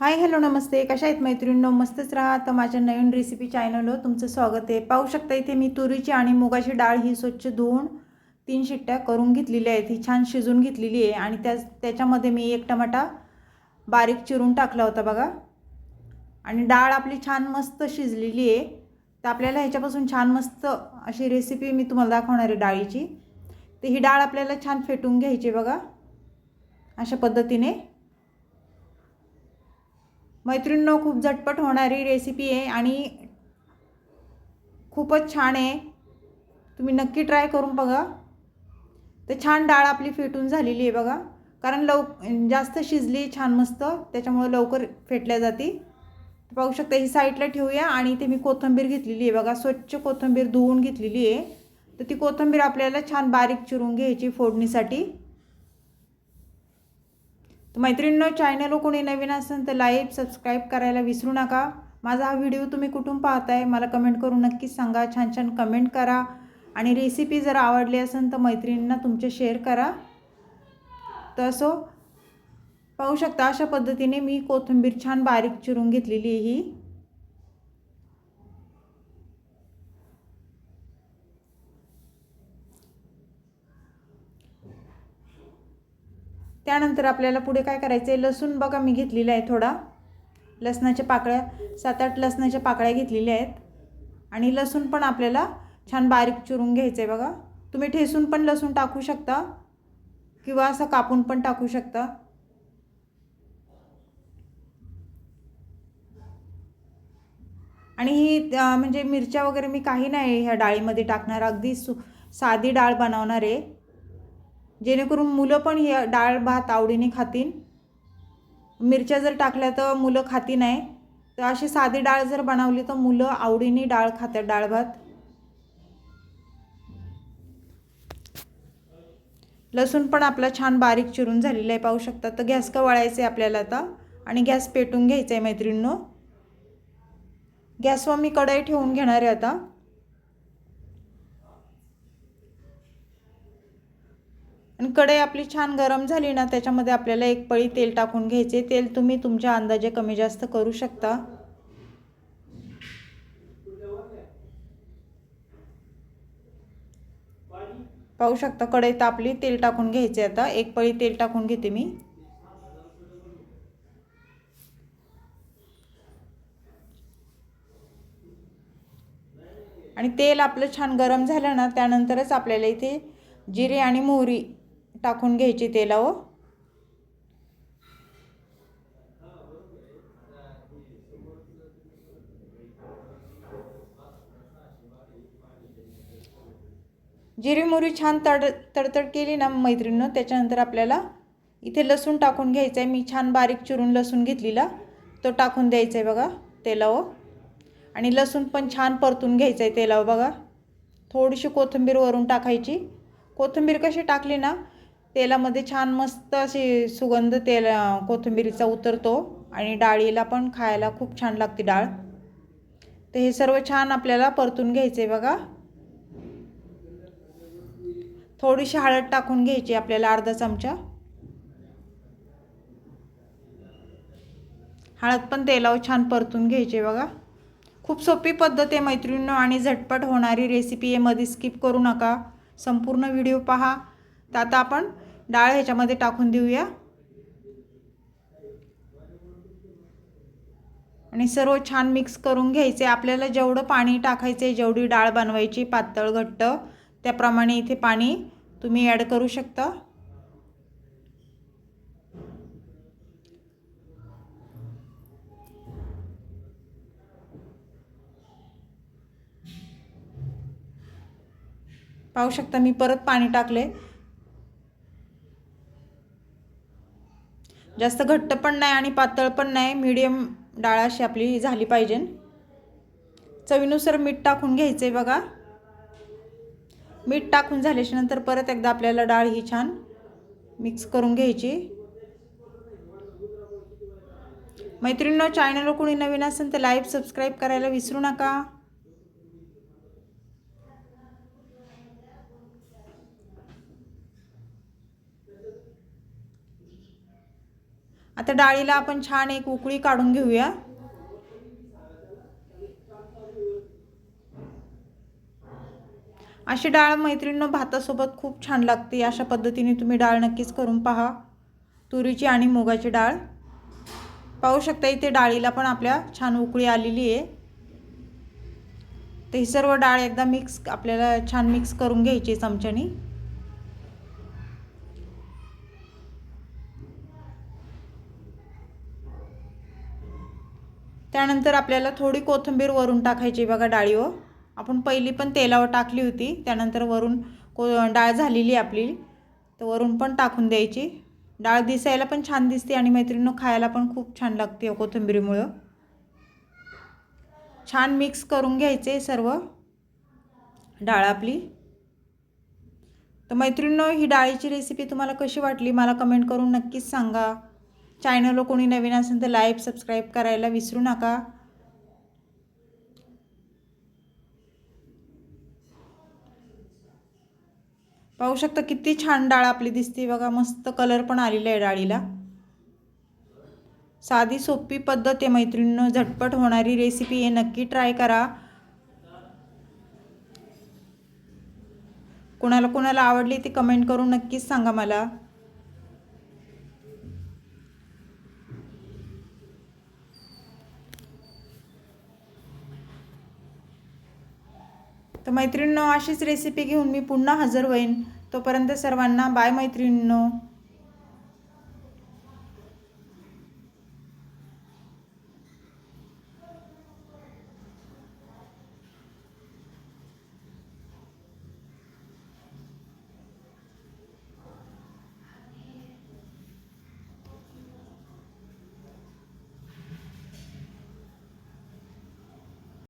Hi hello नमस्ते. कशा आहेत मैत्रिणींनो? मस्तच राहा. तर माझ्या नवीन रेसिपी चॅनलवर तुमचं स्वागत आहे. पाहू शकता इथे मी तुरीची आणि मुगाची डाळ ही स्वच्छ धुवून तीन शिट्ट्या करून घेतलेल्या आहेत. ही छान शिजून घेतलेली आहे. आणि त्या त्याच्यामध्ये मी एक टमाटा बारीक चिरून टाकला होता बघा. आणि डाळ आपली छान मस्त शिजलेली आहे. तर आपल्याला ह्याच्यापासून छान मस्त अशी रेसिपी मी तुम्हाला दाखवणार आहे डाळीची. तर ही डाळ आपल्याला छान फेटून घ्यायची बघा. अशा पद्धतीने. मैत्रिणींनो खूप झटपट होणारी रेसिपी आहे आणि खूपच छान आहे. तुम्ही नक्की ट्राय करून बघा. तर छान डाळ आपली फेटून झालेली आहे बघा. कारण लव जास्त शिजली छान मस्त त्याच्यामुळे लवकर फेटल्या जाते. पाहू शकता ही साईडला ठेवूया आणि इथे मी कोथिंबीर घेतलेली आहे बघा. स्वच्छ कोथिंबीर धुवून घेतलेली आहे. तर ती कोथिंबीर आपल्याला छान बारीक चिरून घ्यायची फोडणीसाठी. मैत्रिणींनो चॅनल कोणी नवीन असेल तर लाईक सबस्क्राईब करायला विसरू नका. माझा हा व्हिडिओ तुम्ही कुठून पाहताय मला कमेंट करून नक्कीच सांगा. छान छान कमेंट करा. आणि रेसिपी जर आवडली असेल तर मैत्रिणींना तुमचे शेअर करा. तर असो पाहू शकता अशा पद्धतीने मी कोथिंबीर छान बारीक चिरून घेतलेली आहे ही. त्यानंतर आपल्याला पुढे काय करायचं आहे लसूण बघा मी घेतलेला आहे थोडा. लसणाच्या पाकळ्या सात आठ लसणाच्या पाकळ्या घेतलेल्या आहेत. आणि लसूण पण आपल्याला छान बारीक चिरून घ्यायचं आहे बघा. तुम्ही ठेसून पण लसूण टाकू शकता. किंवा असं कापून पण टाकू शकता. आणि ही म्हणजे मिरच्या वगैरे मी काही नाही ह्या डाळीमध्ये टाकणार. अगदी सु साधी डाळ बनवणार आहे. जेणेकरून मुलं पण हे डाळ भात आवडीने खातील. मिरच्या जर टाकल्या तर मुलं खाती नाही. तर अशी साधी डाळ जर बनवली तर मुलं आवडीने डाळ खातात डाळ भात. लसूण पण आपला छान बारीक चिरून झालेला आहे पाहू शकता. तर गॅस का वळायचं आहे आपल्याला आता? आणि गॅस पेटून घ्यायचा आहे मैत्रिणींनो गॅसवर मी कढई ठेवून घेणार आहे आता. आणि कढई आपली छान गरम झाली ना त्याच्यामध्ये आपल्याला एक पळी तेल टाकून घ्यायचे. तेल तुम्ही तुमच्या अंदाजे कमी जास्त करू शकता. पाहू शकता कढई तापली तेल टाकून घ्यायचे आता. एक पळी तेल टाकून घेते मी. आणि तेल आपलं छान गरम झालं ना त्यानंतरच आपल्याला इथे जिरे आणि मोहरी टाकून घ्यायची तेलावर. जिरी मोहरी छान तड तडतड केली ना मैत्रिणीनं त्याच्यानंतर आपल्याला इथे लसूण टाकून घ्यायचं आहे मी छान बारीक चिरून लसूण घेतलेला तो टाकून द्यायचा आहे बघा तेलावर. आणि लसूण पण छान परतून घ्यायचं आहे तेलावर बघा. थोडीशी कोथिंबीर वरून टाकायची. कोथिंबीर कशी टाकली ना तेलामध्ये छान मस्त अशी सुगंध तेल कोथिंबीरीचा उतरतो आणि डाळीला पण खायला खूप छान लागते डाळ. तर हे सर्व छान आपल्याला परतून घ्यायचे बघा. थोडीशी हळद टाकून घ्यायची आपल्याला अर्धा चमचा. हळद पण तेलावर छान परतून घ्यायचे बघा. खूप सोपी पद्धत आहे मैत्रिणीनं आणि झटपट होणारी रेसिपी आहे. मध्ये स्किप करू नका. संपूर्ण व्हिडिओ पहा. तर आता आपण डाळ ह्याच्यामध्ये टाकून देऊया. आणि सर्व छान मिक्स करून घ्यायचे. आपल्याला जेवढं पाणी टाकायचं आहे जेवढी डाळ बनवायची पातळ घट्ट त्याप्रमाणे इथे पाणी तुम्ही ॲड करू शकता. पाहू शकता मी परत पाणी टाकले जास्त घट्ट पण नाही आणि पातळ पण नाही मीडियम डाळ अशी आपली झाली पाहिजे. चवीनुसार मीठ टाकून घ्यायचं आहे बघा. मीठ टाकून झाल्याच्यानंतर परत एकदा आपल्याला डाळ ही छान मिक्स करून घ्यायची. मैत्रिणींनो चॅनलवर कोणी नवीन असेल तर लाईव्ह सबस्क्राईब करायला विसरू नका आता आता डाळीला आपण छान एक उकळी काढून घेऊया. अशी डाळ मैत्रिणीनं भातासोबत खूप छान लागते. अशा पद्धतीने तुम्ही डाळ नक्कीच करून पहा. तुरीची आणि मुगाची डाळ. पाहू शकता इथे डाळीला पण आपल्या छान उकळी आलेली आहे. तर ही सर्व डाळ एकदा मिक्स आपल्याला छान मिक्स करून घ्यायची चमच्यानी. त्यानंतर आपल्याला थोडी कोथिंबीर वरून टाकायची बघा डाळीवर. आपण पहिली पण तेलावर टाकली होती त्यानंतर वरून को डाळ झालेली आपली. तर वरून पण टाकून द्यायची. डाळ दिसायला पण छान दिसते आणि मैत्रिणीनं खायला पण खूप छान लागते कोथिंबीरीमुळं. छान मिक्स करून घ्यायचे सर्व डाळ आपली. तर मैत्रिणीनं ही डाळीची रेसिपी तुम्हाला कशी वाटली मला कमेंट करून नक्कीच सांगा. चॅनलवर कोणी नवीन असेल तर लाईक सबस्क्राईब करायला विसरू नका. पाहू शकता किती छान डाळ आपली दिसते. बघा मस्त कलर पण आलेला आहे डाळीला. साधी सोपी पद्धत आहे मैत्रिणीनं. झटपट होणारी रेसिपी आहे. नक्की ट्राय करा. कोणाला कोणाला आवडली ती कमेंट करून नक्कीच सांगा मला. तर मैत्रिणींनो अशीच रेसिपी घेऊन मी पुन्हा हजर होईन. तोपर्यंत सर्वांना बाय मैत्रिणींनो.